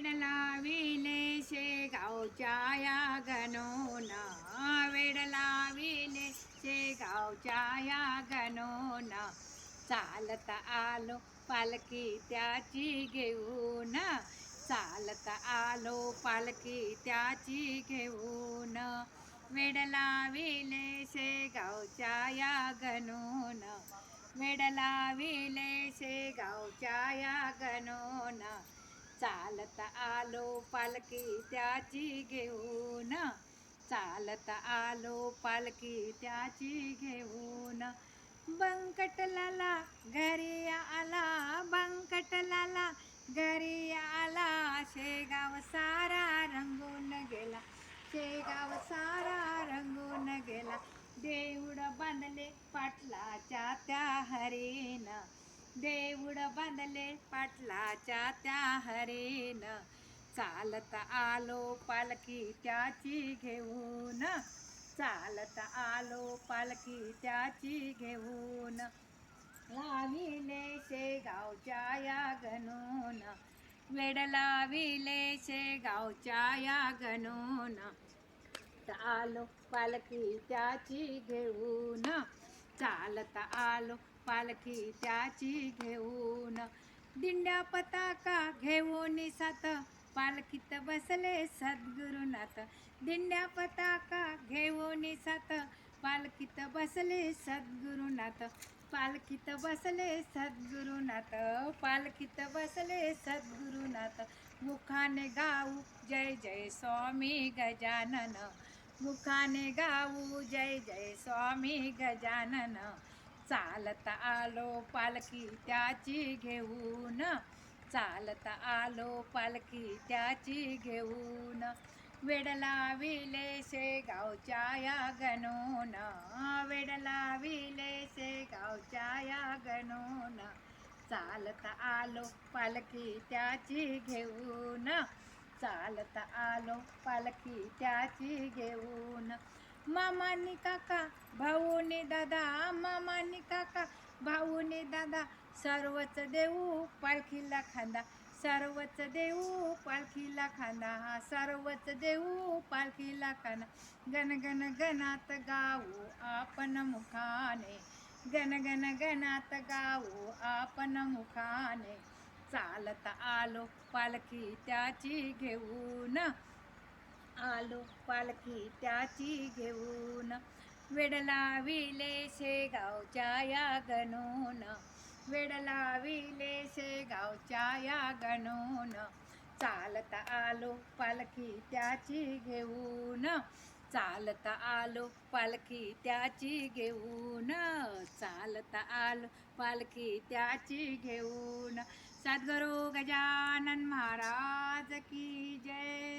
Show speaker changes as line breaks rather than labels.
वेड लाविले शेगावच्या या गणोन. वेड लाविले शेगावच्या या गणोन. चालत आलो पालखी त्याची घेऊन. चालत आलो पालखी त्याची घेऊन. वेड लाविले शेगावच्या या गणोन. वेड लाविले शेगावच्या या गणोन. चालत आलो पालखी त्याची घेऊन. चालत आलो पालखी त्याची घेऊन. बंकटलाला घरी आला बंकटलाला घरी आला. शेगाव सारा रंगून गेला शेगाव सारा रंगून गेला. देऊळ बांधले पाटलाच्या त्या हरीन. देऊळ बांधले पाटलाच्या त्या हरेन. चालत आलो पालखी त्याची घेऊन. चालत आलो पालखी त्याची घेऊन. लाविले शेगावच्या या गणून वेड लाविले शेगावच्या या गणून आलो पालखी त्याची घेऊन. चालत आलो पालखी त्याची घेऊन. दिंड्या पताका घेऊन सात. पालखीत बसले सद्गुरुनाथ. दिंड्या पताका घेऊन सात. पालखीत बसले सद्गुरुनाथ. पालखीत बसले सद्गुरुनाथ. पालखीत बसले सद्गुरुनाथ. मुखाने गाऊ जय जय स्वामी गजानन. मुखाने गाऊ जय जय स्वामी गजानन. चालत आलो पालखी त्याची घेऊन. चालत आलो पालखी त्याची घेऊन. वेड लाविले शेगावच्या या गणोन. वेड लाविले शेगावच्या या गणून. चालत आलो पालखी त्याची घेऊन. चालत आलो पालखी त्याची घेऊन. मामानी काका भाऊने दादा मामानी काका भाऊने दादा सर्वच देऊ पालखीला खांदा सर्वच देऊ पालखीला खांदा हा सर्वच देऊ पालखीला खांदा. गण गण गणात गाऊ आपण मुखाने गण गण गणात गाऊ आपण मुखाने. चालत आलो पालखी त्याची घेऊन आलो पालखी त्याची घेऊन. वेडला विले शेगावच्या या गणून वेडला विले शेगावच्या या गणून चालत आलो पालखी त्याची घेऊन. चालत आलो पालखी त्याची घेऊन. चालत आलो पालखी त्याची घेऊन. सद्गुरू गजानन महाराज की जय.